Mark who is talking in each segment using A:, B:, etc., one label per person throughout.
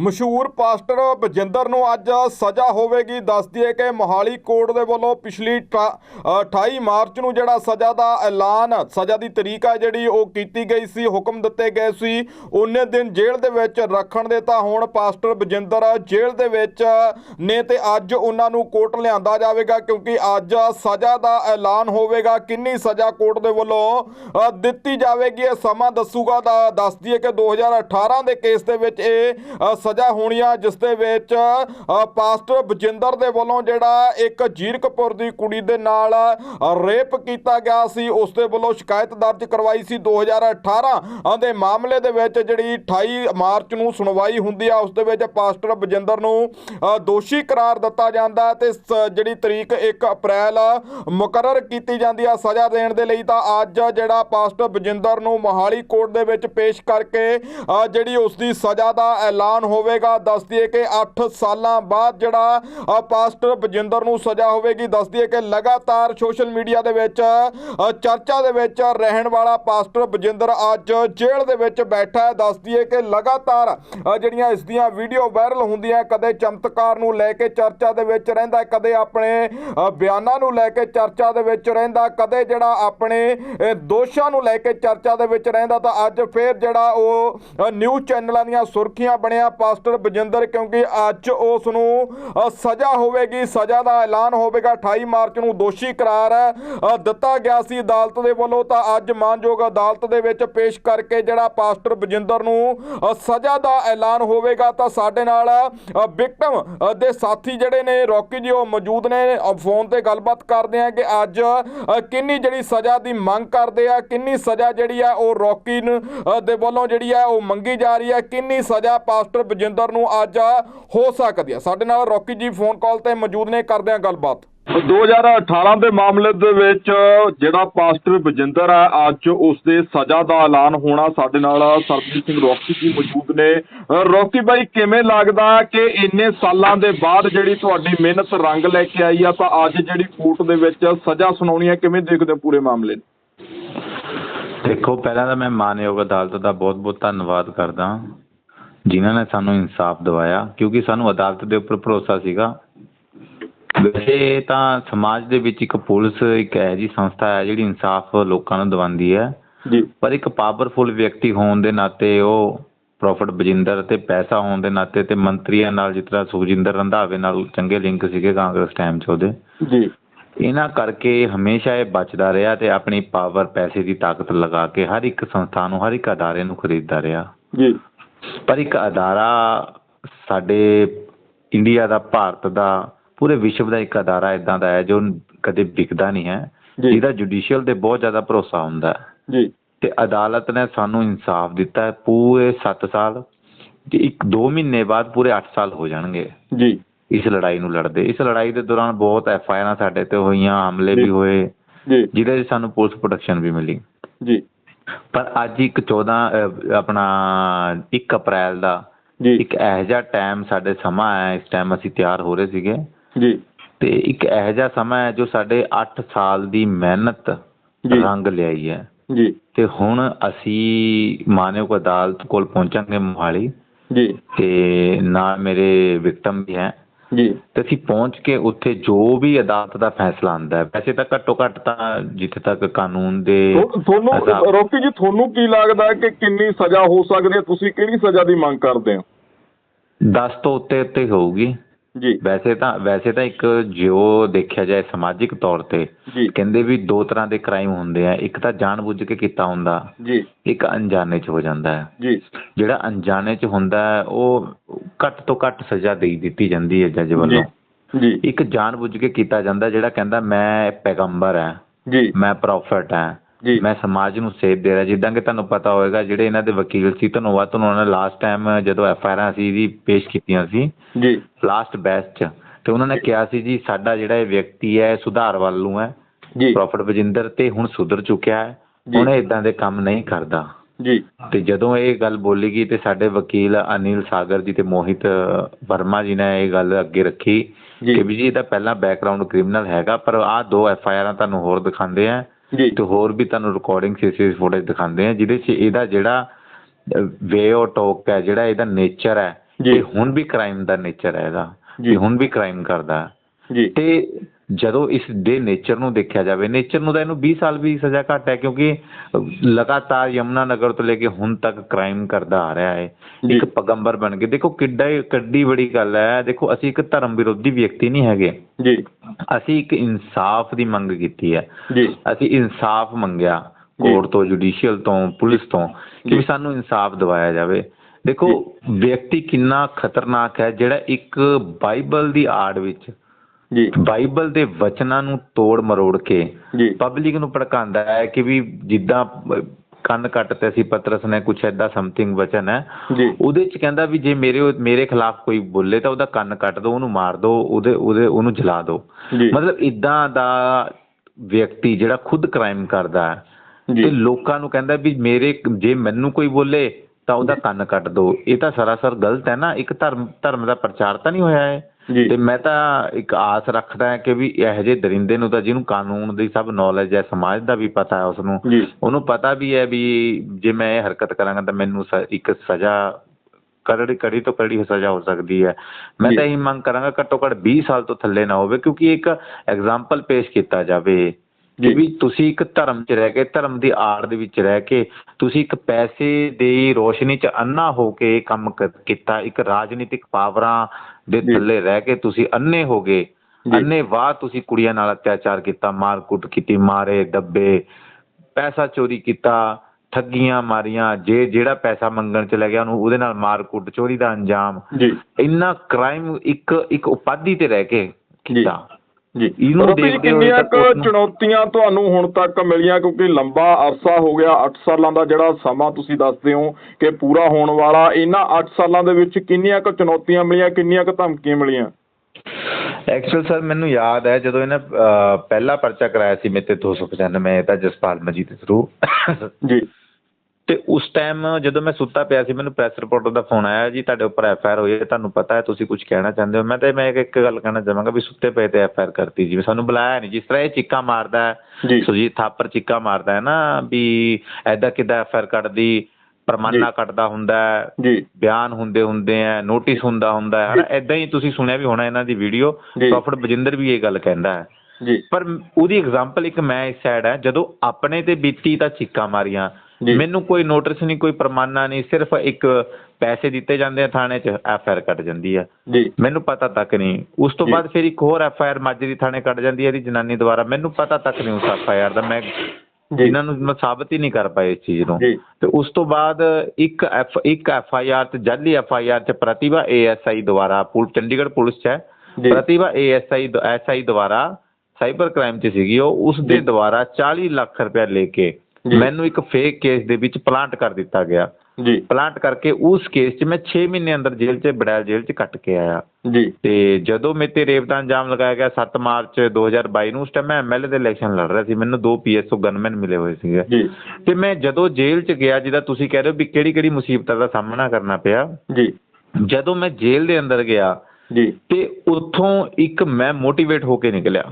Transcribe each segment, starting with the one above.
A: ਮਸ਼ਹੂਰ ਪਾਸਟਰ ਬਜਿੰਦਰ ਨੂੰ ਅੱਜ ਸਜ਼ਾ ਹੋਵੇਗੀ। ਦੱਸ ਦਈਏ ਕਿ ਮੋਹਾਲੀ ਕੋਰਟ ਦੇ ਵੱਲੋਂ ਪਿਛਲੀ ਟਾ- ਅ, 28 ਮਾਰਚ ਨੂੰ ਜਿਹੜਾ ਸਜ਼ਾ ਦਾ ਐਲਾਨ ਸਜ਼ਾ ਦੀ ਤਰੀਕ ਹੈ ਜਿਹੜੀ ਉਹ ਕੀਤੀ ਗਈ ਸੀ ਹੁਕਮ ਦਿੱਤੇ ਗਏ ਸੀ। ਉਹਨੇ ਦਿਨ ਜੇਲ੍ਹ ਦੇ ਵਿੱਚ ਰੱਖਣ ਦੇ ਤਾਂ ਹੁਣ ਪਾਸਟਰ ਬਜਿੰਦਰ ਜੇਲ੍ਹ ਦੇ ਵਿੱਚ ਨੇ ਤੇ ਅੱਜ ਉਹਨਾਂ ਨੂੰ ਕੋਰਟ ਲਿਆਂਦਾ ਜਾਵੇਗਾ ਕਿਉਂਕਿ ਅੱਜ ਸਜ਼ਾ ਦਾ ਐਲਾਨ ਹੋਵੇਗਾ। ਕਿੰਨੀ ਸਜ਼ਾ ਕੋਰਟ ਦੇ ਵੱਲੋਂ ਦਿੱਤੀ ਜਾਵੇਗੀ ਇਹ ਸਮਾਂ ਦੱਸੂਗਾ। ਦਾ ਦੱਸ ਦਈਏ ਕਿ 2018 ਦੇ ਕੇਸ ਦੇ ਵਿੱਚ ਇਹ ਸਜ਼ਾ ਹੋਣੀ ਆ, ਜਿਸ ਦੇ ਵਿੱਚ ਪਾਸਟਰ ਬਜਿੰਦਰ ਦੇ ਵੱਲੋਂ ਜਿਹੜਾ ਇੱਕ ਜੀਰਕਪੁਰ ਦੀ ਕੁੜੀ ਦੇ ਨਾਲ ਰੇਪ ਕੀਤਾ ਗਿਆ ਸੀ, ਉਸ ਦੇ ਵੱਲੋਂ ਸ਼ਿਕਾਇਤ ਦਰਜ ਕਰਵਾਈ ਸੀ। 2018 ਦੇ ਮਾਮਲੇ ਦੇ ਵਿੱਚ ਜਿਹੜੀ 28 ਮਾਰਚ ਨੂੰ ਸੁਣਵਾਈ ਹੁੰਦੀ ਆ, ਉਸ ਦੇ ਵਿੱਚ ਪਾਸਟਰ ਬਜਿੰਦਰ ਨੂੰ ਦੋਸ਼ੀ ਕਰਾਰ ਦਿੱਤਾ ਜਾਂਦਾ ਹੈ ਤੇ ਸ- ਜਿਹੜੀ ਤਰੀਕ 1 ਅਪ੍ਰੈਲ ਮੁਕਰਰ ਕੀਤੀ ਜਾਂਦੀ ਆ ਸਜ਼ਾ ਦੇਣ ਦੇ ਲਈ, ਤਾਂ ਅੱਜ ਜਿਹੜਾ ਪਾਸਟਰ ਬਜਿੰਦਰ ਨੂੰ ਮੋਹਾਲੀ ਕੋਰਟ ਦੇ ਵਿੱਚ ਪੇਸ਼ ਕਰਕੇ ਜਿਹੜੀ ਉਸ ਦੀ ਸਜ਼ਾ ਦਾ ਐਲਾਨ ਹੋਵੇਗਾ। ਦੱਸ ਦਈਏ ਕਿ 8 ਸਾਲਾਂ ਬਾਅਦ ਜਿਹੜਾ ਪਾਸਟਰ ਬਜਿੰਦਰ ਨੂੰ ਸਜ਼ਾ ਹੋਵੇਗੀ। ਦੱਸ ਦਈਏ ਕਿ ਲਗਾਤਾਰ ਸੋਸ਼ਲ ਮੀਡੀਆ ਦੇ ਵਿੱਚ ਚਰਚਾ ਦੇ ਵਿੱਚ ਰਹਿਣ ਵਾਲਾ ਪਾਸਟਰ ਬਜਿੰਦਰ ਅੱਜ ਜੇਲ੍ਹ ਦੇ ਵਿੱਚ ਬੈਠਾ ਹੈ। ਦੱਸ ਦਈਏ ਕਿ ਲਗਾਤਾਰ ਜਿਹੜੀਆਂ ਇਸ ਦੀਆਂ ਵੀਡੀਓ ਵਾਇਰਲ ਹੁੰਦੀਆਂ ਕਦੇ ਚਮਤਕਾਰ ਨੂੰ ਲੈ ਕੇ ਚਰਚਾ ਦੇ ਵਿੱਚ ਰਹਿੰਦਾ ਕਦੇ ਆਪਣੇ ਬਿਆਨਾਂ ਨੂੰ ਲੈ ਕੇ ਚਰਚਾ ਦੇ ਵਿੱਚ ਰਹਿੰਦਾ ਕਦੇ ਜਿਹੜਾ ਆਪਣੇ ਦੋਸ਼ਾਂ ਨੂੰ ਲੈ ਕੇ ਚਰਚਾ ਦੇ ਵਿੱਚ ਰਹਿੰਦਾ ਤਾਂ ਅੱਜ ਫੇਰ ਜਿਹੜਾ ਉਹ ਨਿਊਜ਼ ਚੈਨਲਾਂ ਦੀਆਂ ਸੁਰਖੀਆਂ ਬਣਿਆ ਪਾਸਟਰ ਬਜਿੰਦਰ, ਕਿਉਂਕਿ ਅੱਜ ਉਸ ਨੂੰ ਸਜ਼ਾ ਹੋਵੇਗੀ, ਸਜ਼ਾ ਦਾ ਐਲਾਨ ਹੋਵੇਗਾ। 28 ਮਾਰਚ ਨੂੰ ਦੋਸ਼ੀ ਕਰਾਰ ਦਿੱਤਾ ਗਿਆ ਸੀ ਅਦਾਲਤ ਦੇ ਵੱਲੋਂ। ਤਾਂ ਅੱਜ ਮਾਨਯੋਗ ਅਦਾਲਤ ਦੇ ਵਿੱਚ ਪੇਸ਼ ਕਰਕੇ ਜਿਹੜਾ ਪਾਸਟਰ ਬਜਿੰਦਰ ਨੂੰ ਸਜ਼ਾ ਦਾ ਐਲਾਨ ਹੋਵੇਗਾ, ਤਾਂ ਸਾਡੇ ਨਾਲ ਵਿਕਟਮ ਦੇ ਸਾਥੀ ਜਿਹੜੇ ਨੇ, ਰੌਕੀ ਜੀ, ਉਹ ਮੌਜੂਦ ਨੇ। ਫੋਨ ਤੇ ਗੱਲਬਾਤ ਕਰਦੇ ਆ ਕਿ ਅੱਜ ਕਿੰਨੀ ਜਿਹੜੀ ਸਜ਼ਾ ਦੀ ਮੰਗ ਕਰਦੇ ਆ, ਕਿੰਨੀ ਸਜ਼ਾ ਜਿਹੜੀ ਆ ਉਹ ਰੌਕੀ ਨੂੰ ਦੇ ਵੱਲੋਂ ਜਿਹੜੀ ਆ ਉਹ ਮੰਗੀ ਜਾ ਰਹੀ ਹੈ ਕਿੰਨੀ ਸਜ਼ਾ ਪਾਸਟਰ ਬਜਿੰਦਰ ਨੂੰ ਅੱਜ ਹੋ ਸਕਦੀ ਹੈ। ਸਾਡੇ ਨਾਲ ਰੌਕੀ ਜੀ ਫੋਨ ਕਾਲ ਤੇ ਮੌਜੂਦ ਨੇ ਕਰਦੇ ਆ ਗੱਲਬਾਤ। 2018 ਦੇ ਮਾਮਲੇ ਦੇ ਵਿੱਚ ਜਿਹੜਾ ਪਾਸਟਰ ਬਜਿੰਦਰ ਹੈ ਅੱਜ ਉਸ ਦੇ ਸਜ਼ਾ ਦਾ ਐਲਾਨ ਹੋਣਾ ਸਾਡੇ ਨਾਲ ਸਰਬਜੀਤ ਸਿੰਘ ਰੌਕੀ ਜੀ ਮੌਜੂਦ ਨੇ। ਰੌਕੀ ਬਾਈ ਕਿਵੇਂ ਲੱਗਦਾ ਕਿ ਇੰਨੇ ਸਾਲਾਂ ਦੇ ਬਾਅਦ ਜਿਹੜੀ ਤੁਹਾਡੀ ਮਿਹਨਤ ਰੰਗ ਲੈ ਕੇ ਆਈ ਆ ਤਾਂ ਅੱਜ ਜਿਹੜੀ ਕੋਰਟ ਦੇ ਵਿੱਚ ਸਜ਼ਾ ਸੁਣਾਉਣੀ ਹੈ ਕਿਵੇਂ ਦੇਖਦੇ ਹੋ ਪੂਰੇ ਮਾਮਲੇ ਨੂੰ?
B: ਦੇਖੋ ਪਹਿਲਾਂ ਤਾਂ ਮੈਂ ਮਾਨਯੋਗ ਅਦਾਲਤ ਦਾ ਬਹੁਤ-ਬਹੁਤ ਧੰਨਵਾਦ ਕਰਦਾ। ਜਿਨ੍ਹਾਂ ਨੇ ਸਾਨੂੰ ਇਨਸਾਫ ਦਿਵਾਇਆ ਕਿਉਂਕਿ ਸਾਨੂੰ ਅਦਾਲਤ ਦੇ ਉੱਪਰ ਭਰੋਸਾ ਸੀਗਾ। ਵੈਸੇ ਤਾਂ ਸਮਾਜ ਦੇ ਵਿੱਚ ਇੱਕ ਪੁਲਿਸ ਇੱਕ ਇਹੋ ਜਿਹੀ ਸੰਸਥਾ ਹੈ ਜਿਹੜੀ ਇਨਸਾਫ ਲੋਕਾਂ ਨੂੰ ਦਿਵਾਉਂਦੀ ਹੈ।
A: ਜੀ।
B: ਪਰ ਇੱਕ ਪਾਵਰਫੁਲ ਵਿਅਕਤੀ ਹੋਣ ਦੇ ਨਾਤੇ ਉਹ ਪ੍ਰੋਫਟ ਬਜਿੰਦਰ ਤੇ ਪੈਸਾ ਹੋਣ ਦੇ ਨਾਤੇ ਤੇ ਮੰਤਰੀਆਂ ਨਾਲ ਜਿਸ ਤਰ੍ਹਾਂ ਸੁਖਜਿੰਦਰ ਰੰਧਾਵੇ ਨਾਲ ਚੰਗੇ ਲਿੰਕ ਸੀਗੇ ਕਾਂਗਰਸ ਟਾਈਮ 'ਚ ਉਹਦੇ।
A: ਜੀ।
B: ਇਹਨਾਂ ਕਰਕੇ ਹਮੇਸ਼ਾ ਇਹ ਬਚਦਾ ਰਿਹਾ ਤੇ ਆਪਣੀ ਪਾਵਰ ਪੈਸੇ ਦੀ ਤਾਕਤ ਲਗਾ ਕੇ ਹਰ ਇੱਕ ਸੰਸਥਾ ਨੂੰ ਹਰ ਇੱਕ ਅਦਾਰੇ ਨੂੰ ਖਰੀਦਦਾ ਰਿਹਾ।
A: ਜੀ।
B: ਪਰ ਇੱਕ ਅਦਾਰਾ ਸਾਡੇ ਇੰਡੀਆ ਦਾ ਭਾਰਤ ਦਾ ਪੂਰੇ ਵਿਸ਼ਵ ਦਾ ਇੱਕ ਅਦਾਰਾ ਇਦਾਂ ਦਾ ਹੈ ਜੋ ਕਦੇ ਵਿਕਦਾ ਨਹੀਂ ਹੈ। ਜਿਹਦਾ ਜੁਡੀਸ਼ੀਅਲ ਤੇ ਬਹੁਤ ਜ਼ਿਆਦਾ ਭਰੋਸਾ ਹੁੰਦਾ
A: ਜੀ।
B: ਤੇ ਅਦਾਲਤ ਨੇ ਸਾਨੂੰ ਇਨਸਾਫ ਦਿੱਤਾ ਹੈ ਪੂਰੇ 7 ਸਾਲ ਤੇ ਇੱਕ 2 ਮਹੀਨੇ ਬਾਅਦ ਪੂਰੇ 8 ਸਾਲ ਹੋ ਜਾਣਗੇ।
A: ਜੀ।
B: ਇਸ ਲੜਾਈ ਨੂੰ ਲੜਦੇ। ਇਸ ਲੜਾਈ ਦੇ ਦੌਰਾਨ ਬਹੁਤ ਐਫ ਆਈ ਆਰਾਂ ਸਾਡੇ ਤੇ ਹੋਈਆਂ ਹਮਲੇ ਵੀ। ਹੋਏ
A: ਜੀ।
B: ਜਿਹਦੇ 'ਚ ਸਾਨੂੰ ਪੁਲਿਸ ਪ੍ਰੋਟੈਕਸ਼ਨ ਵੀ ਮਿਲੀ।
A: ਜੀ।
B: ਪਰ ਅੱਜ ਇੱਕ 14 ਅਹ, ਆਪਣਾ 1 ਅਪ੍ਰੈਲ ਦਾ
A: ਜੀ।
B: ਇੱਕ ਇਹੋ ਜਿਹਾ ਟਾਈਮ ਸਾਡੇ ਸਮਾਂ ਹੈ ਇਸ ਟਾਈਮ ਅਸੀਂ ਤਿਆਰ ਹੋ ਰਹੇ ਸੀਗੇ।
A: ਜੀ।
B: ਤੇ ਇੱਕ ਇਹੋ ਜਿਹਾ ਸਮਾਂ ਹੈ ਜੋ ਸਾਡੇ 8 ਸਾਲ ਦੀ ਮਿਹਨਤ। ਰੰਗ ਲਿਆਈ ਹੈ।
A: ਜੀ।
B: ਤੇ ਹੁਣ ਅਸੀਂ ਮਾਨਯੋਗ ਅਦਾਲਤ ਕੋਲ ਪਹੁੰਚਾਂਗੇ ਮੋਹਾਲੀ।
A: ਜੀ।
B: ਤੇ ਨਾਲ ਮੇਰੇ ਵਿਕਟਮ ਵੀ ਹੈ।
A: ਜੀ।
B: ਤੇ ਅਸੀਂ ਪਹੁੰਚ ਕੇ ਉੱਥੇ ਜੋ ਵੀ ਅਦਾਲਤ ਦਾ ਫੈਸਲਾ ਆਂਦਾ ਹੈ ਵੈਸੇ ਤਾਂ ਘੱਟੋ ਘੱਟ ਤਾਂ ਜਿੱਥੇ ਤੱਕ ਕਾਨੂੰਨ ਦੇ
A: ਤੁਹਾਨੂੰ ਰੋਕੀ ਜੀ ਤੁਹਾਨੂੰ ਕੀ ਲੱਗਦਾ ਹੈ ਕਿ ਕਿੰਨੀ ਸਜ਼ਾ ਹੋ ਸਕਦੀ ਹੈ? ਤੁਸੀਂ ਕਿਹੜੀ ਸਜ਼ਾ ਦੀ ਮੰਗ ਕਰਦੇ ਹੋ?
B: 10 ਤੋਂ ਉੱਤੇ ਉੱਤੇ ਹੋਊਗੀ।
A: ਜੀ।
B: ਵੈਸੇ ਤਾਂ ਵੈਸੇ ਤਾਂ ਇੱਕ ਜੋ ਦੇਖਿਆ ਜਾਏ ਸਮਾਜਿਕ ਤੌਰ ਤੇ ਕਹਿੰਦੇ ਵੀ ਦੋ ਤਰ੍ਹਾਂ ਦੇ ਕ੍ਰਾਈਮ ਹੁੰਦੇ ਆ ਇੱਕ ਤਾਂ ਜਾਣਬੁੱਝ ਕੇ ਕੀਤਾ ਹੁੰਦਾ
A: ਜੀ।
B: ਇੱਕ ਅਣਜਾਣੇ 'ਚ ਹੋ ਜਾਂਦਾ ਹੈ।
A: ਜੀ।
B: ਜਿਹੜਾ ਅਣਜਾਣੇ 'ਚ ਹੁੰਦਾ ਉਹ ਘੱਟ ਤੋਂ ਘੱਟ ਸਜ਼ਾ ਦੇ ਦਿੱਤੀ ਜਾਂਦੀ ਹੈ ਜੱਜ ਵੱਲੋਂ।
A: ਜੀ।
B: ਇੱਕ ਜਾਣਬੁੱਝ ਕੇ ਕੀਤਾ ਜਾਂਦਾ ਜਿਹੜਾ ਕਹਿੰਦਾ ਮੈਂ ਪੈਗੰਬਰ ਹਾਂ।
A: ਜੀ।
B: ਮੈਂ ਪ੍ਰੋਫਟ ਹਾਂ।
A: ਜੀ।
B: ਮੈਂ ਸਮਾਜ ਨੂੰ ਸੇਧ ਦੇ ਰਿਹਾ ਜਿੱਦਾਂ ਕਿ ਤੁਹਾਨੂੰ ਪਤਾ ਹੋਵੇਗਾ ਜਿਹੜੇ ਇਹਨਾਂ ਦੇ ਵਕੀਲ ਸੀ ਤੁਹਾਨੂੰ ਉਹਨਾਂ ਨੇ ਲਾਸਟ ਟਾਈਮ ਜਦੋਂ ਐਫ ਆਰਾਂ ਸੀ ਇਹਦੀ ਪੇਸ਼ ਕੀਤੀਆਂ ਸੀ।
A: ਜੀ।
B: ਲਾਸਟ ਬੈਚ 'ਚ। ਤੇ ਉਹਨਾਂ ਨੇ ਕਿਹਾ ਸੀ ਜੀ ਸਾਡਾ ਜਿਹੜਾ ਇਹ ਵਿਅਕਤੀ ਹੈ ਸੁਧਾਰ ਵੱਲ ਨੂੰ ਹੈ।
A: ਜੀ।
B: ਪ੍ਰੋਫਟ ਬਜਿੰਦਰ ਤੇ ਹੁਣ ਸੁਧਰ ਚੁੱਕਿਆ ਹੈ। ਹੁਣ ਇਦਾਂ ਦੇ ਕੰਮ ਨਹੀਂ ਕਰਦਾ।
A: ਜੀ।
B: ਤੇ ਜਦੋਂ ਇਹ ਗੱਲ ਬੋਲੀ ਗਈ ਤੇ ਸਾਡੇ ਵਕੀਲ ਅਨਿਲ ਸਾਗਰ ਜੀ ਤੇ ਮੋਹਿਤ ਵਰਮਾ ਜੀ ਨੇ ਇਹ ਗੱਲ ਅੱਗੇ ਰੱਖੀ। ਕਿ ਵੀ ਜੀ ਇਹਦਾ ਪਹਿਲਾਂ ਬੈਕਗ੍ਰਾਉਂਡ ਕ੍ਰਿਮੀਨਲ ਹੈਗਾ ਪਰ ਆਹ ਦੋ ਐਫ ਆਈ ਆਰਾਂ ਤੁਹਾਨੂੰ ਹੋਰ ਦਿਖਾਉਂਦੇ ਆ।
A: ਜੀ।
B: ਤੇ ਹੋਰ ਵੀ ਤੁਹਾਨੂੰ ਰਿਕਾਰਡਿੰਗ ਸੀਸੀਟੀਵੀ ਫੁਟੇਜ ਦਿਖਾਉਂਦੇ ਆ ਜਿਹਦੇ 'ਚ ਇਹਦਾ ਜਿਹੜਾ ਵੇ ਉਹ ਟੋਕ ਹੈ ਜਿਹੜਾ ਇਹਦਾ ਨੇਚਰ ਹੈ
C: ਜੀ।
B: ਇਹ ਹੁਣ ਵੀ ਕ੍ਰਾਈਮ ਦਾ ਨੇਚਰ ਹੈ ਇਹਦਾ
C: ਜੀ।
B: ਇਹ ਹੁਣ ਵੀ ਕ੍ਰਾਈਮ ਕਰਦਾ।
C: ਜੀ।
B: ਤੇ ਜਦੋਂ ਇਸ ਦੇ ਨੇਚਰ ਨੂੰ ਦੇਖਿਆ ਜਾਵੇ ਨੇਚਰ ਨੂੰ ਤਾਂ ਇਹਨੂੰ 20 ਸਾਲ ਵੀ ਸਜ਼ਾ ਘੱਟ ਹੈ ਕਿਉਂਕਿ ਲਗਾਤਾਰ ਯਮਨਾ ਨਗਰ ਤੋਂ ਲੈ ਕੇ ਹੁਣ ਤੱਕ ਕ੍ਰਾਈਮ ਕਰਦਾ ਆ ਰਿਹਾ ਹੈ। ਇੱਕ ਪਗੰਬਰ ਬਣ ਕੇ ਦੇਖੋ ਕਿੱਡਾ ਕਿੱਡੀ ਬੜੀ ਗੱਲ ਹੈ। ਦੇਖੋ ਅਸੀਂ ਇੱਕ ਧਰਮ ਵਿਰੋਧੀ ਵਿਅਕਤੀ ਨਹੀਂ ਹੈਗੇ।
C: ਜੀ।
B: ਅਸੀਂ ਇੱਕ ਇਨਸਾਫ ਦੀ ਮੰਗ ਕੀਤੀ ਹੈ।
C: ਜੀ।
B: ਅਸੀਂ ਇਨਸਾਫ ਮੰਗਿਆ। ਕੋਰਟ ਤੋਂ ਜੁਡੀਸ਼ੀਅਲ ਤੋਂ ਪੁਲਿਸ ਤੋਂ ਕਿ ਸਾਨੂੰ ਇਨਸਾਫ ਦਿਵਾਇਆ ਜਾਵੇ। ਦੇਖੋ ਵਿਅਕਤੀ ਕਿੰਨਾ ਖਤਰਨਾਕ ਹੈ ਜਿਹੜਾ ਇੱਕ ਬਾਈਬਲ ਦੀ ਆੜ ਵਿੱਚ
C: ਜੀ।
B: ਬਾਈਬਲ ਦੇ ਵਚਨਾਂ ਨੂੰ ਤੋੜ ਮਰੋੜ ਕੇ ਪਬਲਿਕ ਨੂੰ ਭੜਕਾਉਂਦਾ ਹੈ ਕਿ ਵੀ ਜਿੱਦਾਂ ਕੰਨ ਕੱਟ ਤੇ ਸੀ ਪਤਰਸ ਨੇ ਕੁਛ ਐਦਾ ਸਮਥਿੰਗ ਵਚਨ ਹੈ। ਉਹਦੇ ਚ ਕਹਿੰਦਾ ਵੀ ਜੇ ਮੇਰੇ ਮੇਰੇ ਖਿਲਾਫ ਕੋਈ ਬੋਲੇ ਤਾਂ ਉਹਦਾ ਕੰਨ ਕੱਟ ਦਿਓ ਉਹਨੂੰ ਮਾਰ ਦਿਓ ਉਹਦੇ ਉਹਦੇ ਉਹਨੂੰ ਜਲਾ
C: ਜੀ।
B: ਮਤਲਬ ਇਦਾਂ ਦਾ ਵਿਅਕਤੀ ਜਿਹੜਾ ਖੁਦ ਕ੍ਰਾਈਮ ਕਰਦਾ ਹੈ ਤੇ ਲੋਕਾਂ ਨੂੰ ਕਹਿੰਦਾ ਵੀ ਮੇਰੇ ਜੇ ਮੈਨੂੰ ਕੋਈ ਬੋਲੇ ਤਾਂ ਉਹਦਾ ਕੰਨ ਕੱਟ ਦਿਓ ਇਹ ਤਾਂ ਸਰਾਸਰ ਗਲਤ ਹੈ ਨਾ। ਇੱਕ ਧਰਮ ਧਰਮ ਦਾ ਪ੍ਰਚਾਰ ਤਾਂ ਨਹੀਂ ਹੋਇਆ ਹੈ ਤੇ ਮੈਂ ਤਾਂ ਇੱਕ ਆਸ ਰੱਖਦਾ ਹਾਂ ਕਿ ਵੀ ਇਹੋ ਜਿਹੇ ਦਰਿੰਦੇ ਨੂੰ ਤਾਂ ਜਿਹਨੂੰ ਕਾਨੂੰਨ ਦੀ ਸਭ ਨੌਲੇਜ ਹੈ ਸਮਾਜ ਦਾ ਵੀ ਪਤਾ ਹੈ ਉਸ ਨੂੰ ਉਹਨੂੰ ਪਤਾ ਵੀ ਹੈ ਵੀ ਜੇ ਮੈਂ ਇਹ ਹਰਕਤ ਕਰਾਂਗਾ ਤਾਂ ਮੈਨੂੰ ਇੱਕ ਸਜ਼ਾ ਕਰੜੀ ਕੜੀ ਤੋਂ ਕੜੀ ਸਜ਼ਾ ਹੋ ਸਕਦੀ ਹੈ ਮੈਂ। ਤਾਂ ਇਹੀ ਮੰਗ ਕਰਾਂਗਾ ਘੱਟੋ ਘੱਟ 20 ਸਾਲ ਤੋਂ ਥੱਲੇ ਨਾ ਹੋਵੇ ਕਿਉਂਕਿ ਇੱਕ ਐਗਜ਼ਾਮਪਲ ਪੇਸ਼ ਕੀਤਾ ਜਾਵੇ। ਵੀ ਤੁਸੀਂ ਇੱਕ ਧਰਮ 'ਚ ਰਹਿ ਕੇ ਧਰਮ ਦੀ ਆੜ ਦੇ ਵਿੱਚ ਰਹਿ ਕੇ ਤੁਸੀਂ ਇੱਕ ਪੈਸੇ ਦੀ ਰੋਸ਼ਨੀ 'ਚ ਅੰਨਾ ਹੋ ਕੇ ਕੰਮ ਕੀਤਾ ਇੱਕ ਰਾਜਨੀਤਿਕ ਪਾਵਰਾਂ ਦੇ। ਥੱਲੇ ਰਹਿ ਕੇ ਤੁਸੀਂ ਅੰਨੇ ਹੋ ਗਏ। ਅੰਨੇ ਵਾਹ ਤੁਸੀਂ ਕੁੜੀਆਂ ਨਾਲ ਅਤਿਆਚਾਰ ਕੀਤਾ ਮਾਰਕੁੱਟ ਕੀਤੀ ਮਾਰੇ ਦੱਬੇ ਪੈਸਾ ਚੋਰੀ ਕੀਤਾ ਠੱਗੀਆਂ ਮਾਰੀਆਂ ਜੇ ਜਿਹੜਾ ਪੈਸਾ ਮੰਗਣ ਚ ਲੱਗਿਆ ਉਹਨੂੰ ਉਹਦੇ ਨਾਲ ਮਾਰਕੁੱਟ ਚੋਰੀ ਦਾ ਅੰਜਾਮ।
C: ਜੀ।
B: ਇੰਨਾ ਕ੍ਰਾਈਮ ਇੱਕ ਇੱਕ ਉਪਾਧੀ ਤੇ ਰਹਿ ਕੇ ਕੀਤਾ।
C: ਜੀ।
B: ਇਹਨੂੰ ਦੇਖਦੇ
C: ਕਿੰਨੀਆਂ ਕੁ ਚੁਣੌਤੀਆਂ ਤੁਹਾਨੂੰ ਹੁਣ ਤੱਕ ਮਿਲੀਆਂ ਕਿਉਂਕਿ ਲੰਬਾ ਅਰਸਾ ਹੋ ਗਿਆ 8 ਸਾਲਾਂ ਦਾ ਜਿਹੜਾ ਸਮਾਂ ਤੁਸੀਂ ਦੱਸਦੇ ਹੋ ਕਿ ਪੂਰਾ ਹੋਣ ਵਾਲਾ ਇਹਨਾਂ 8 ਸਾਲਾਂ ਦੇ ਵਿੱਚ ਕਿੰਨੀਆਂ ਕੁ ਚੁਣੌਤੀਆਂ ਮਿਲੀਆਂ ਕਿੰਨੀਆਂ ਕੁ ਧਮਕੀਆਂ ਮਿਲੀਆਂ?
B: ਐਕਚੁਅਲ ਸਰ ਮੈਨੂੰ ਯਾਦ ਹੈ ਜਦੋਂ ਇਹਨੇ ਪਹਿਲਾ ਪਰਚਾ ਕਰਾਇਆ ਸੀ ਮੇਰੇ ਤੇ 295 ਦਾ ਜਸਪਾਲ ਮਜੀਦ ਦੇ ਥਰੂ
C: ਜੀ।
B: ਤੇ ਉਸ ਟਾਈਮ ਜਦੋਂ ਮੈਂ ਸੁੱਤਾ ਪਿਆ ਸੀ ਮੈਨੂੰ ਪ੍ਰੈਸ ਰਿਪੋਰਟਰ ਦਾ ਫੋਨ ਆਇਆ ਜੀ ਤੁਹਾਡੇ ਉੱਪਰ ਐਫ ਆਰ ਹੋਈ ਹੈ ਤੁਹਾਨੂੰ ਪਤਾ ਹੈ ਤੁਸੀਂ ਕੁਝ ਕਹਿਣਾ ਚਾਹੁੰਦੇ ਹੋ। ਮੈਂ ਤਾਂ ਮੈਂ ਇੱਕ- ਗੱਲ ਕਹਿਣਾ ਚਾਹਾਂਗਾ ਵੀ ਸੁੱਤੇ ਪਏ ਤੇ ਐਫ ਆਰ ਕਰਤੀ ਜੀ। ਸਾਨੂੰ ਬੁਲਾਇਆ ਨਹੀਂ ਜਿਸ ਤਰ੍ਹਾਂ ਇਹ ਚੀਕਾਂ ਮਾਰਦਾ ਹੈ
C: ਜੀ।
B: ਸੁਜੀਤ ਥਾਪਰ ਚੀਕਾਂ ਮਾਰਦਾ ਹੈ ਨਾ ਵੀ ਐਦਾਂ ਕਿਦਾਂ ਐਫ ਆਰ ਕੱਢਦੀ ਪਰਮਾਨਾ। ਕੱਟਦਾ ਹੁੰਦਾ ਹੈ
C: ਜੀ।
B: ਬਿਆਨ ਹੁੰਦੇ ਹੁੰਦੇ ਆ ਨੋਟਿਸ ਹੁੰਦਾ ਹੁੰਦਾ ਹੈ ਹਨਾ? ਐਦਾਂ ਹੀ ਤੁਸੀਂ ਸੁਣਿਆ ਵੀ ਹੋਣਾ ਇਹਨਾਂ ਦੀ ਵੀਡੀਓ। ਪ੍ਰੋਫਟ ਬਜਿੰਦਰ ਵੀ ਇਹ ਗੱਲ ਕਹਿੰਦਾ ਹੈ।
C: ਜੀ।
B: ਪਰ ਉਹਦੀ ਐਗਜ਼ਾਮਪਲ ਇੱਕ ਮੈਂ ਇਸ ਸਾਈਡ ਹੈ ਜਦੋਂ ਆਪਣੇ ਤੇ ਬੀਤੀ ਤਾਂ ਚੀਕਾਂ ਮਾਰੀਆਂ। ਮੈਨੂੰ ਕੋਈ ਨੋਟਿਸ ਨਹੀਂ ਕੋਈ ਪਰਮਾਨਾ ਨਹੀਂ ਸਿਰਫ ਇੱਕ ਪੈਸੇ ਦਿੱਤੇ ਜਾਂਦੇ ਆ ਥਾਣੇ 'ਚ ਐਫ ਆਰ ਕੱਟ ਜਾਂਦੀ ਆ।
C: ਜੀ।
B: ਮੈਨੂੰ ਪਤਾ ਤੱਕ ਨਹੀਂ। ਉਸ ਤੋਂ। ਬਾਅਦ ਫਿਰ ਇੱਕ ਹੋਰ ਐਫ ਆਈ ਆਰ ਮਾਜਰੀ ਥਾਣੇ ਕੱਟ ਜਾਂਦੀ ਹੈ ਇਹਦੀ ਜਨਾਨੀ ਦੁਆਰਾ। ਮੈਨੂੰ ਪਤਾ ਤੱਕ ਨਹੀਂ ਉਸ ਐਫ ਆਈ ਆਰ ਦਾ। ਮੈਂ ਇਹਨਾਂ ਨੂੰ ਮੈਂ ਸਾਬਤ ਹੀ ਨਹੀਂ ਕਰ ਪਾਏ ਇਸ ਚੀਜ਼ ਨੂੰ ਤੇ ਉਸ ਤੋਂ ਬਾਅਦ ਇੱਕ ਐਫ ਇੱਕ ਐਫ ਆਈ ਆਰ ਤੇ ਜਾਲੀ ਐਫ ਆਈ ਆਰ ਚ ਪ੍ਰਤਿਭਾ ਏ ਐਸ ਆਈ ਦੁਆਰਾ ਪੁਲ ਚੰਡੀਗੜ੍ਹ ਪੁਲਿਸ ਚ ਹੈ। ਪ੍ਰਤਿਭਾ A S I S I ਦੁਆਰਾ ਸਾਈਬਰ ਕ੍ਰਾਈਮ ਚ ਸੀਗੀ ਉਹ। ਉਸ ਦੇ। ਦੁਆਰਾ 40 ਲੱਖ ਰੁਪਏ ਲੈ ਕੇ। ਮੈਨੂੰ ਇੱਕ ਫੇਕ ਕੇਸ ਦੇ ਵਿੱਚ ਪਲਾਂਟ ਕਰ ਦਿੱਤਾ ਗਿਆ।
C: ਜੀ।
B: ਪਲਾਂਟ ਕਰਕੇ ਉਸ ਕੇਸ 'ਚ ਮੈਂ 6 ਮਹੀਨੇ ਅੰਦਰ ਜੇਲ੍ਹ 'ਚ ਬੜੈਲ ਜੇਲ੍ਹ 'ਚ ਕੱਟ ਕੇ ਆਇਆ।
C: ਜੀ।
B: ਤੇ ਜਦੋਂ ਮੇਰੇ ਤੇ ਰੇਪ ਦਾ ਅੰਜਾਮ ਲਗਾਇਆ ਗਿਆ 7 ਮਾਰਚ 2022 ਨੂੰ ਉਸ ਟਾਈਮ ਮੈਂ ਐਮਐਲਏ ਦੇ ਇਲੈਕਸ਼ਨ ਲੜ ਰਿਹਾ ਸੀ। ਮੈਨੂੰ ਦੋ ਪੀਐਸਓ ਗਨਮੈਨ ਮਿਲੇ ਹੋਏ ਸੀਗੇ।
C: ਜੀ।
B: ਤੇ ਮੈਂ ਜਦੋਂ ਜੇਲ੍ਹ 'ਚ ਗਿਆ ਜਿਹਦਾ ਤੁਸੀਂ ਕਹਿ ਰਹੇ ਹੋ ਵੀ ਕਿਹੜੀ ਕਿਹੜੀ ਮੁਸੀਬਤਾਂ ਦਾ ਸਾਹਮਣਾ ਕਰਨਾ ਪਿਆ
C: ਜੀ।
B: ਜਦੋਂ ਮੈਂ ਜੇਲ੍ਹ ਦੇ ਅੰਦਰ ਗਿਆ
C: ਜੀ।
B: ਤੇ ਉੱਥੋਂ ਇੱਕ ਮੈਂ ਮੋਟੀਵੇਟ ਹੋ ਕੇ ਨਿਕਲਿਆ।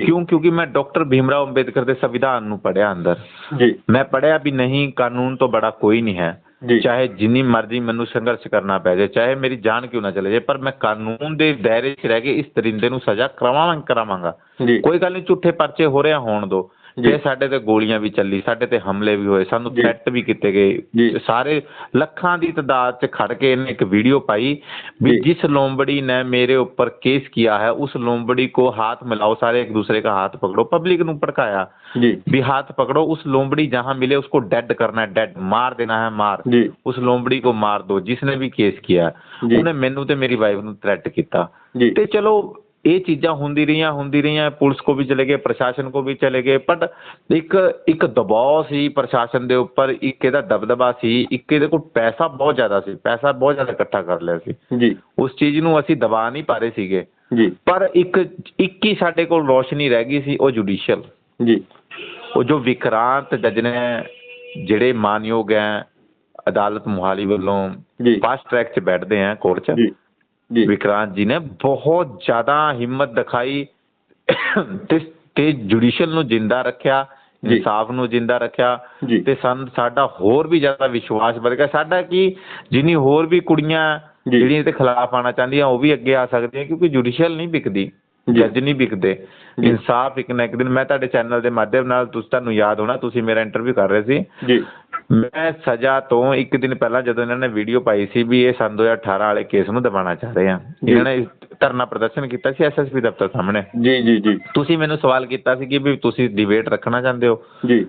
B: ਕਿਉਂ? ਕਿਉਂਕਿ ਮੈਂ ਡਾਕਟਰ ਭੀਮਰਾਓ ਅੰਬੇਦਕਰ ਦੇ ਸੰਵਿਧਾਨ ਨੂੰ ਪੜ੍ਹਿਆ ਅੰਦਰ।
C: ਜੀ।
B: ਮੈਂ ਪੜ੍ਹਿਆ ਵੀ ਨਹੀਂ ਕਾਨੂੰਨ ਤੋਂ ਬੜਾ ਕੋਈ ਨਹੀਂ ਹੈ। ਚਾਹੇ ਜਿੰਨੀ ਮਰਜ਼ੀ ਮੈਨੂੰ ਸੰਘਰਸ਼ ਕਰਨਾ ਪੈ ਜਾਏ ਚਾਹੇ ਮੇਰੀ ਜਾਨ ਕਿਉਂ ਨਾ ਚਲੇ ਜਾਏ ਪਰ ਮੈਂ ਕਾਨੂੰਨ ਦੇ ਦਾਇਰੇ 'ਚ ਰਹਿ ਕੇ ਇਸ ਦਰਿੰਦੇ ਨੂੰ ਸਜ਼ਾ ਕਰਵਾਵਾਂ ਕਰਾਵਾਂਗਾ। ਕੋਈ ਗੱਲ ਨਹੀਂ ਝੂਠੇ ਪਰਚੇ ਹੋ ਰਿਹਾ ਹੋਣ ਦੋ।
C: ਜੀ।
B: ਜੇ ਸਾਡੇ ਤੇ ਗੋਲੀਆਂ ਵੀ ਚੱਲੀ ਸਾਡੇ ਤੇ ਹਮਲੇ ਵੀ ਹੋਏ ਸਾਨੂੰ
C: ਜੀ।
B: ਥ੍ਰੈਟ ਵੀ ਕੀਤੇ
C: ਜੀ।
B: ਗਏ ਸਾਰੇ ਲੱਖਾਂ ਦੀ ਤਦਾਦ 'ਚ ਖੜ ਕੇ ਇਹਨੇ ਇੱਕ ਵੀਡੀਓ ਪਾਈ ਵੀ
C: ਜੀ।
B: जिस लोमड़ी ने मेरे ऊपर केस किया है उस लोमड़ी को हाथ मिलाओ सारे एक दूसरे का हाथ पकड़ो पब्लिक ਨੂੰ ਭੜਕਾਇਆ
C: ਜੀ
B: भी हाथ पकड़ो उस लोमड़ी जहां मिले उसको डेड करना है डेड मार देना है मार
C: ਜੀ
B: ਉਸ ਲੋਮੜੀ को मार दो जिसने भी केस किया
C: ਜੀ।
B: ਉਹਨੇ ਮੈਨੂੰ ਤੇ ਮੇਰੀ ਵਾਈਫ ਨੂੰ ਥ੍ਰੈਟ ਕੀਤਾ
C: ਜੀ
B: ਤੇ ਚਲੋ ਇਹ ਚੀਜ਼ਾਂ ਹੁੰਦੀ ਰਹੀਆਂ ਹੁੰਦੀ ਰਹੀਆਂ ਪੁਲਿਸ ਕੋ ਵੀ ਚਲੇ ਗਏ ਪ੍ਰਸ਼ਾਸਨ ਕੋ ਵੀ ਚਲੇ ਗਏ ਬਟ ਇੱਕ ਇੱਕ ਦਬਾਅ ਸੀ ਪ੍ਰਸ਼ਾਸਨ ਦੇ ਉੱਪਰ ਇੱਕ ਇਹਦਾ ਦਬਦਬਾ ਸੀ ਇੱਕ ਇਹਦੇ ਕੋਲ ਪੈਸਾ ਬਹੁਤ ਜ਼ਿਆਦਾ ਸੀ ਪੈਸਾ ਬਹੁਤ ਜ਼ਿਆਦਾ ਇਕੱਠਾ ਕਰ ਲਿਆ ਸੀ।
C: ਜੀ।
B: ਉਸ ਚੀਜ਼ ਨੂੰ ਅਸੀਂ ਦਬਾ ਨਹੀਂ ਪਾ ਰਹੇ ਸੀਗੇ।
C: ਜੀ।
B: ਪਰ ਇੱਕ ਇੱਕ ਹੀ ਸਾਡੇ ਕੋਲ ਰੋਸ਼ਨੀ ਰਹਿ ਗਈ ਸੀ ਉਹ ਜੁਡੀਸ਼ੀਅਲ।
C: ਜੀ।
B: ਉਹ ਜੋ ਵਿਕਰਾਂਤ ਜੱਜ ਨੇ ਜਿਹੜੇ ਮਾਨਯੋਗ ਹੈ ਅਦਾਲਤ ਮੁਹਾਲੀ ਵੱਲੋਂ
C: ਜੀ।
B: ਫਾਸਟ ਟਰੈਕ 'ਚ ਬੈਠਦੇ ਆ ਕੋਰਟ 'ਚ
C: ਜੀ।
B: ਵਿਕਰਾਂਤ ਜੀ ਨੇ ਬਹੁਤ ਜ਼ਿਆਦਾ ਹਿੰਮਤ ਦਿਖਾਈ ਤੇ ਤੇ ਜੁਡੀਸ਼ੀਅਲ ਨੂੰ ਜਿੰਦਾ ਰੱਖਿਆ। ਇਨਸਾਫ ਨੂੰ ਜਿੰਦਾ ਰੱਖਿਆ ਤੇ ਸਾਨੂੰ ਸਾਡਾ ਹੋਰ ਵੀ ਜ਼ਿਆਦਾ ਵਿਸ਼ਵਾਸ ਵਧ ਗਿਆ ਸਾਡਾ ਕੀ ਜਿੰਨੀ ਹੋਰ ਵੀ ਕੁੜੀਆਂ। ਜਿਹੜੀਆਂ ਇਹਦੇ ਖਿਲਾਫ ਆਣਾ ਚਾਹੁੰਦੀਆਂ ਉਹ ਵੀ ਅੱਗੇ ਆ ਸਕਦੀਆਂ ਕਿਉਂਕਿ ਜੁਡੀਸ਼ੀਅਲ ਨਹੀਂ ਵਿਕਦੀ। ਜੱਜ ਨਹੀਂ ਵਿਕਦੇ। ਇਨਸਾਫ ਇੱਕ ਨਾ ਇੱਕ ਦਿਨ ਮੈਂ ਤੁਹਾਡੇ ਚੈਨਲ ਦੇ ਮਾਧਿਅਮ ਨਾਲ ਤੁਸੀਂ ਤੁਹਾਨੂੰ ਯਾਦ ਹੋਣਾ ਤੁਸੀਂ ਮੇਰਾ ਇੰਟਰਵਿਊ ਕਰ ਰਹੇ ਸੀ
C: ਜੀ
B: ਮੈਂ ਸਜ਼ਾ ਤੋਂ ਇੱਕ ਦਿਨ ਪਹਿਲਾਂ ਜਦੋਂ ਇਹਨਾਂ ਨੇ ਵੀਡੀਓ ਪਾਈ ਸੀ ਵੀ ਇਹ ਸੰਨ 2018 ਵਾਲੇ ਕੇਸ ਨੂੰ ਦਬਾਉਣਾ ਚਾਹ ਰਹੇ ਆ। ਇਹਨਾਂ ਨੇ ਧਰਨਾ ਪ੍ਰਦਰਸ਼ਨ ਕੀਤਾ ਸੀ ਐਸਐਸਪੀ ਦਫ਼ਤਰ ਸਾਹਮਣੇ।
C: ਜੀ ਜੀ ਜੀ।
B: ਤੁਸੀਂ ਮੈਨੂੰ ਸਵਾਲ ਕੀਤਾ ਸੀ ਕਿ ਵੀ ਤੁਸੀਂ ਡਿਬੇਟ ਰੱਖਣਾ ਚਾਹੁੰਦੇ ਹੋ?
C: ਜੀ।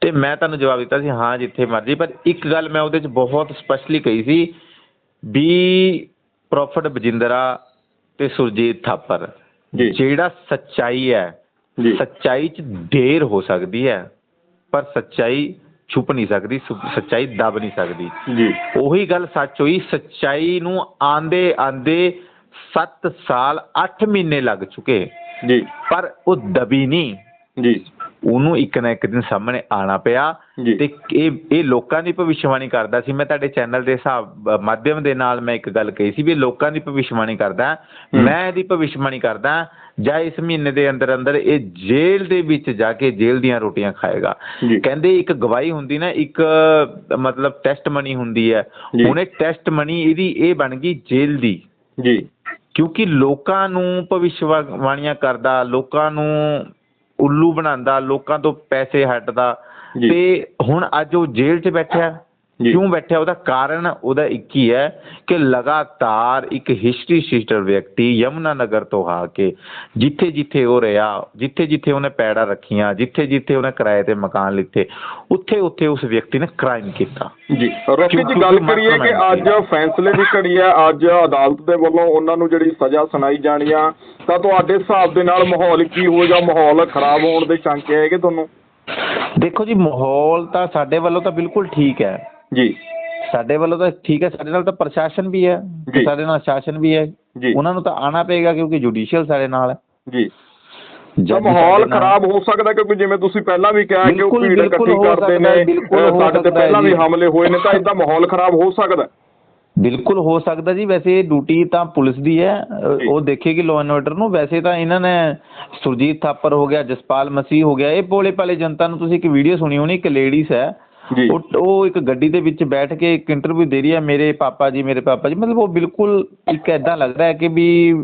B: ਤੇ ਮੈਂ ਤੁਹਾਨੂੰ ਜਵਾਬ ਦਿੱਤਾ ਸੀ ਹਾਂ ਜਿੱਥੇ ਮਰਜ਼ੀ ਪਰ ਇੱਕ ਗੱਲ ਮੈਂ ਉਹਦੇ 'ਚ ਬਹੁਤ ਸਪਸ਼ਟਲੀ ਕਹੀ ਸੀ ਵੀ ਪ੍ਰੋਫਟ ਬਜਿੰਦਰਾ ਤੇ ਸੁਰਜੀਤ ਥਾਪਰ। ਜਿਹੜਾ ਸੱਚਾਈ ਹੈ ਸੱਚਾਈ 'ਚ ਦੇਰ ਹੋ ਸਕਦੀ ਹੈ ਪਰ ਸੱਚਾਈ ਛੁਪ ਨਹੀਂ ਸਕਦੀ ਸੱਚਾਈ ਦਬ ਨਹੀਂ ਸਕਦੀ।
C: ਜੀ।
B: ਉਹੀ ਗੱਲ ਸੱਚ ਹੋਈ ਸੱਚਾਈ ਨੂੰ ਆਂਦੇ ਆਂਦੇ 7 ਸਾਲ 8 ਮਹੀਨੇ ਲੱਗ ਚੁੱਕੇ।
C: ਜੀ।
B: ਪਰ ਉਹ ਦਬੀ ਨਹੀਂ।
C: ਜੀ।
B: ਉਹਨੂੰ ਇੱਕ ਨਾ ਇੱਕ ਦਿਨ ਸਾਹਮਣੇ ਆਣਾ ਪਿਆ। ਤੇ ਇਹ ਇਹ ਲੋਕਾਂ ਦੀ ਭਵਿੱਖਬਾਣੀ ਕਰਦਾ ਸੀ ਮੈਂ ਤੁਹਾਡੇ ਚੈਨਲ ਦੇ ਹਿਸਾਬ ਮਾਧਿਅਮ ਦੇ ਨਾਲ ਮੈਂ ਇੱਕ ਗੱਲ ਕਹੀ ਸੀ ਵੀ ਲੋਕਾਂ ਦੀ ਭਵਿੱਖਬਾਣੀ ਕਰਦਾ। ਮੈਂ ਇਹਦੀ ਭਵਿੱਖਬਾਣੀ ਕਰਦਾ ਜਾਂ ਇਸ ਮਹੀਨੇ ਦੇ ਅੰਦਰ ਅੰਦਰ ਇਹ ਜੇਲ੍ਹ ਦੇ ਵਿੱਚ ਜਾ ਕੇ ਜੇਲ੍ਹ ਦੀਆਂ ਰੋਟੀਆਂ ਖਾਏਗਾ। ਕਹਿੰਦੇ ਇੱਕ ਗਵਾਹੀ ਹੁੰਦੀ ਨਾ ਇੱਕ ਮਤਲਬ ਟੈਸਟ ਮਨੀ ਹੁੰਦੀ ਹੈ। ਉਹਨੇ ਟੈਸਟ ਮਨੀ ਇਹਦੀ ਇਹ ਬਣ ਗਈ ਜੇਲ੍ਹ ਦੀ
C: ਜੀ
B: ਕਿਉਂਕਿ ਲੋਕਾਂ ਨੂੰ ਭਵਿੱਖਬਾਣੀਆਂ ਕਰਦਾ ਲੋਕਾਂ ਨੂੰ ਉੱਲੂ ਬਣਾਉਂਦਾ ਲੋਕਾਂ ਤੋਂ ਪੈਸੇ ਹੱਟਦਾ। ਤੇ ਹੁਣ ਅੱਜ ਉਹ ਜੇਲ੍ਹ 'ਚ ਬੈਠਿਆ। ਕਿਉਂ ਬੈਠਿਆ ਉਹਦਾ ਕਾਰਨ ਉਹਦਾ ਇੱਕ ਹੀ ਹੈ ਕਿ ਲਗਾਤਾਰ ਇੱਕ ਹਿਸਟਰੀ ਸਿਸਟਰ ਵਿਅਕਤੀ ਯਮੁਨਾ ਨਗਰ ਤੋਂ ਆ ਕੇ ਜਿੱਥੇ ਜਿੱਥੇ ਉਹ ਰਿਹਾ ਜਿੱਥੇ ਜਿੱਥੇ ਉਹਨੇ ਪੈੜਾ ਰੱਖੀਆਂ ਜਿੱਥੇ ਜਿੱਥੇ ਉਹਨੇ ਕਿਰਾਏ ਤੇ ਮਕਾਨ ਲਿੱਤੇ ਉੱਥੇ ਉੱਥੇ ਉਸ ਵਿਅਕਤੀ ਨੇ ਕ੍ਰਾਈਮ ਕੀਤਾ।
C: ਜੀ ਰੋਕੀ ਜੀ ਗੱਲ ਕਰੀਏ ਕਿ ਅੱਜ ਫੈਸਲੇ ਦੀ ਘੜੀ ਹੈ ਅੱਜ ਅਦਾਲਤ ਦੇ ਵੱਲੋਂ ਉਹਨਾਂ ਨੂੰ ਜਿਹੜੀ ਸਜ਼ਾ ਸੁਣਾਈ ਜਾਣੀ ਆ ਤਾਂ ਤੁਹਾਡੇ ਹਿਸਾਬ ਦੇ ਨਾਲ ਮਾਹੌਲ ਕੀ ਹੋਏਗਾ ਮਾਹੌਲ ਖਰਾਬ ਹੋਣ ਦੇ ਸ਼ੰਕੇ ਹੈਗੇ ਤੁਹਾਨੂੰ?
B: ਦੇਖੋ ਜੀ ਮਾਹੌਲ ਤਾਂ ਸਾਡੇ ਵੱਲੋਂ ਤਾਂ ਬਿਲਕੁਲ ਠੀਕ ਹੈ।
C: ਜੀ
B: ਸਾਡੇ ਵੱਲੋਂ ਤਾਂ ਠੀਕ ਹੈ ਸਾਡੇ ਨਾਲ ਤਾਂ ਪ੍ਰਸ਼ਾਸਨ ਵੀ ਹੈ
C: ਜੀ।
B: ਸਾਡੇ ਨਾਲ ਸ਼ਾਸਨ ਵੀ ਹੈ
C: ਜੀ।
B: ਉਹਨਾਂ ਨੂੰ ਤਾਂ ਆਣਾ ਪਏਗਾ ਕਿਉਂਕਿ ਜੁਡੀਸ਼ੀਅਲ ਸਾਡੇ ਨਾਲ ਹੈ
C: ਜੀ
B: ਜੱਜ
C: ਤਾਂ
B: ਸਾਡੇ
C: ਮਾਹੌਲ
B: ਨਾਲ-
C: ਖਰਾਬ ਹੋ ਸਕਦਾ ਕਿਉਂਕਿ ਜਿਵੇਂ ਤੁਸੀਂ ਪਹਿਲਾਂ ਵੀ ਕਿਹਾ ਕਿ ਉਹ
B: ਬਿਲਕੁਲ,
C: ਭੀੜ
B: ਬਿਲਕੁਲ
C: ਇਕੱਠੀ
B: ਹੋ
C: ਕਰਦੇ
B: ਸਕਦਾ ਹੈ,
C: ਨੇ
B: ਬਿਲਕੁਲ
C: ਅਹ ਸਾਡੇ ਤੇ
B: ਸਕਦਾ ਹੈ
C: ਪਹਿਲਾਂ ਵੀ
B: ਜੀ।
C: ਹਮਲੇ ਹੋਏ ਨੇ ਤਾਂ ਇਦਾਂ ਮਾਹੌਲ ਖਰਾਬ ਹੋ ਸਕਦਾ
B: ਬਿਲਕੁਲ ਹੋ ਸਕਦਾ ਜੀ ਵੈਸੇ ਡਿਊਟੀ ਤਾਂ ਪੁਲਿਸ ਦੀ ਹੈ
C: ਜੀ।
B: ਉਹ ਦੇਖੇਗੀ ਲਾਅ ਐਂਡ ਆਰਡਰ ਨੂੰ ਵੈਸੇ ਤਾਂ ਇਹਨਾਂ ਨੇ ਸੁਰਜੀਤ ਥਾਪਰ ਹੋ ਗਿਆ ਜਸਪਾਲ ਮਸੀਹ ਹੋ ਗਿਆ ਇਹ ਭੋਲੇ ਭਾਲੇ ਜਨਤਾ ਨੂੰ ਤੁਸੀਂ ਇੱਕ ਵੀਡੀਓ ਸੁਣੀ ਹੋਣੀ ਇੱਕ ਲੇਡੀਜ਼ ਹੈ
C: ਜੀ।
B: ਉਹ ਇੱਕ ਗੱਡੀ ਦੇ ਵਿੱਚ ਬੈਠ ਕੇ ਇੱਕ ਇੰਟਰਵਿਊ ਦੇ ਰਹੀ ਹੈ ਮੇਰੇ ਪਾਪਾ ਜੀ ਮੇਰੇ ਪਾਪਾ ਜੀ। ਮਤਲਬ ਉਹ ਬਿਲਕੁਲ ਇੱਕ ਐਦਾਂ ਲੱਗ ਰਿਹਾ ਹੈ ਕਿ ਵੀ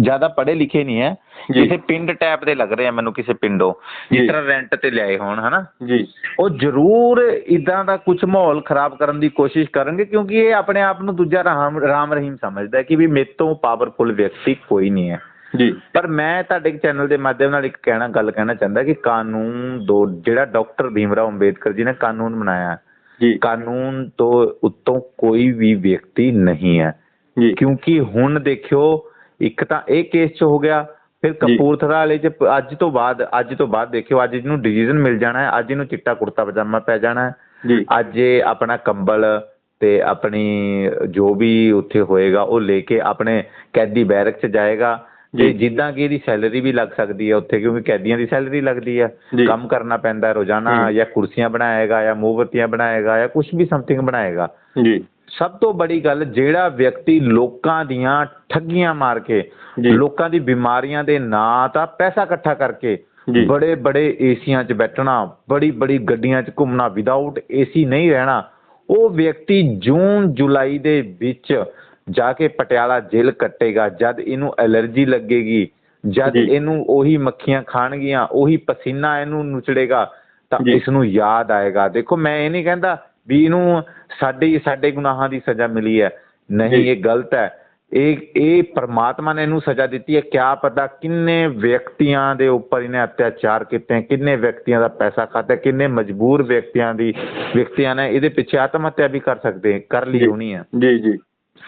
B: ਜ਼ਿਆਦਾ ਪੜ੍ਹੇ ਲਿਖੇ ਨਹੀਂ ਹੈ। ਕਿਸੇ ਪਿੰਡ ਟੈਪ ਦੇ ਲੱਗ ਰਹੇ ਆ ਮੈਨੂੰ ਕਿਸੇ ਪਿੰਡੋਂ। ਜਿਸ ਤਰ੍ਹਾਂ ਰੈਂਟ ਤੇ ਲਿਆਏ ਹੋਣ ਹਨਾ?
C: ਜੀ।
B: ਉਹ ਜ਼ਰੂਰ ਇਦਾਂ ਦਾ ਕੁਝ ਮਾਹੌਲ ਖਰਾਬ ਕਰਨ ਦੀ ਕੋਸ਼ਿਸ਼ ਕਰਨਗੇ ਕਿਉਂਕਿ ਇਹ ਆਪਣੇ ਆਪ ਨੂੰ ਦੂਜਾ ਰਾਮ ਰਾਮ ਰਹੀਮ ਸਮਝਦਾ ਹੈ ਕਿ ਵੀ ਮੇਰੇ ਤੋਂ ਪਾਵਰਫੁਲ ਵਿਅਕਤੀ ਕੋਈ ਨਹੀਂ ਹੈ।
C: ਜੀ।
B: ਪਰ ਮੈਂ ਤੁਹਾਡੇ ਚੈਨਲ ਦੇ ਮਾਧਿਅਮ ਨਾਲ ਇੱਕ ਕਹਿਣਾ ਗੱਲ ਕਹਿਣਾ ਚਾਹੁੰਦਾ ਕਿ ਕਾਨੂੰਨ ਦੋ ਜਿਹੜਾ ਡਾਕਟਰ ਭੀਮਰਾਓ ਅੰਬੇਦਕਰ ਜੀ ਨੇ ਕਾਨੂੰਨ ਬਣਾਇਆ
C: ਜੀ।
B: ਕਾਨੂੰਨ ਤੋਂ ਉੱਤੋਂ ਕੋਈ ਵੀ ਵਿਅਕਤੀ ਨਹੀਂ ਹੈ।
C: ਜੀ।
B: ਕਿਉਂਕਿ ਹੁਣ ਦੇਖਿਓ ਇੱਕ ਤਾਂ ਇਹ ਕੇਸ 'ਚ ਹੋ ਗਿਆ ਫਿਰ। ਕਪੂਰਥਲਾ ਵਾਲੇ 'ਚ ਅੱਜ ਤੋਂ ਬਾਅਦ ਅੱਜ ਤੋਂ ਬਾਅਦ ਦੇਖਿਓ ਅੱਜ ਇਹਨੂੰ ਡਿਸੀਜਨ ਮਿਲ ਜਾਣਾ ਹੈ ਅੱਜ ਇਹਨੂੰ ਚਿੱਟਾ ਕੁੜਤਾ ਪਜਾਮਾ ਪੈ ਜਾਣਾ ਹੈ।
C: ਜੀ।
B: ਅੱਜ ਇਹ ਆਪਣਾ ਕੰਬਲ ਤੇ ਆਪਣੀ ਜੋ ਵੀ ਉੱਥੇ ਹੋਏਗਾ ਉਹ ਲੈ ਕੇ ਆਪਣੇ ਕੈਦੀ ਬੈਰਕ 'ਚ ਜਾਏਗਾ। ਤੇ
C: ਜੀ।
B: ਜਿੱਦਾਂ ਕਿ ਇਹਦੀ ਸੈਲਰੀ ਵੀ ਲੱਗ ਸਕਦੀ ਹੈ ਉੱਥੇ ਕਿਉਂਕਿ ਕੈਦੀਆਂ ਦੀ ਸੈਲਰੀ ਲੱਗਦੀ ਹੈ
C: ਜੀ।
B: ਕੰਮ ਕਰਨਾ ਪੈਂਦਾ ਰੋਜ਼ਾਨਾ। ਜਾਂ ਕੁਰਸੀਆਂ ਬਣਾਏਗਾ ਜਾਂ ਮੋਮਬੱਤੀਆਂ ਬਣਾਏਗਾ ਜਾਂ ਕੁਝ ਵੀ ਸਮਥਿੰਗ ਬਣਾਏਗਾ
C: ਜੀ
B: ਸਭ ਤੋਂ ਬੜੀ ਗੱਲ ਜਿਹੜਾ ਵਿਅਕਤੀ ਲੋਕਾਂ ਦੀਆਂ ਠੱਗੀਆਂ ਮਾਰ ਕੇ। ਲੋਕਾਂ ਦੀ ਬਿਮਾਰੀਆਂ ਦੇ ਨਾਂ ਤਾਂ ਪੈਸਾ ਇਕੱਠਾ ਕਰਕੇ। ਬੜੇ ਬੜੇ ਏਸੀਆਂ 'ਚ ਬੈਠਣਾ ਬੜੀ ਬੜੀ ਗੱਡੀਆਂ 'ਚ ਘੁੰਮਣਾ ਵਿਦਆਊਟ ਏਸੀ ਨਹੀਂ ਰਹਿਣਾ ਉਹ ਵਿਅਕਤੀ ਜੂਨ ਜੁਲਾਈ ਦੇ ਵਿੱਚ ਜਾ ਕੇ ਪਟਿਆਲਾ ਜੇਲ੍ਹ ਕੱਟੇਗਾ ਜਦ ਇਹਨੂੰ ਐਲਰਜੀ ਲੱਗੇਗੀ ਜਦ। ਇਹਨੂੰ ਉਹੀ ਮੱਖੀਆਂ ਖਾਣਗੀਆਂ ਉਹੀ ਪਸੀਨਾ ਇਹਨੂੰ ਨੁਚੜੇਗਾ ਤਾਂ। ਇਸ ਨੂੰ ਯਾਦ ਆਏਗਾ ਦੇਖੋ ਮੈਂ ਇਹ ਨਹੀਂ ਕਹਿੰਦਾ ਵੀ ਇਹਨੂੰ ਸਾਡੇ ਸਾਡੇ ਗੁਨਾਹਾਂ ਦੀ ਸਜ਼ਾ ਮਿਲੀ ਹੈ ਨਹੀਂ। ਇਹ ਗਲਤ ਹੈ ਇਹ ਇਹ ਪਰਮਾਤਮਾ ਨੇ ਇਹਨੂੰ ਸਜ਼ਾ ਦਿੱਤੀ ਹੈ ਕਿਆ ਪਤਾ ਕਿੰਨੇ ਵਿਅਕਤੀਆਂ ਦੇ ਉੱਪਰ ਇਹਨੇ ਅਤਿਆਚਾਰ ਕੀਤੇ ਕਿੰਨੇ ਵਿਅਕਤੀਆਂ ਦਾ ਪੈਸਾ ਖਾਤਾ ਕਿੰਨੇ ਮਜਬੂਰ ਵਿਅਕਤੀਆਂ ਦੀ ਵਿਅਕਤੀਆਂ ਨੇ ਇਹਦੇ ਪਿੱਛੇ ਆਤਮ ਹੱਤਿਆ ਵੀ ਕਰ ਸਕਦੇ ਕਰ ਲਈ। ਹੋਣੀ ਹੈ
C: ਜੀ ਜੀ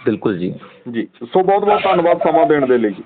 B: ਬਿਲਕੁਲ ਜੀ।
C: ਜੀ। ਸੋ ਬਹੁਤ ਬਹੁਤ ਧੰਨਵਾਦ ਸਮਾਂ ਦੇਣ ਦੇ ਲਈ। ਜੀ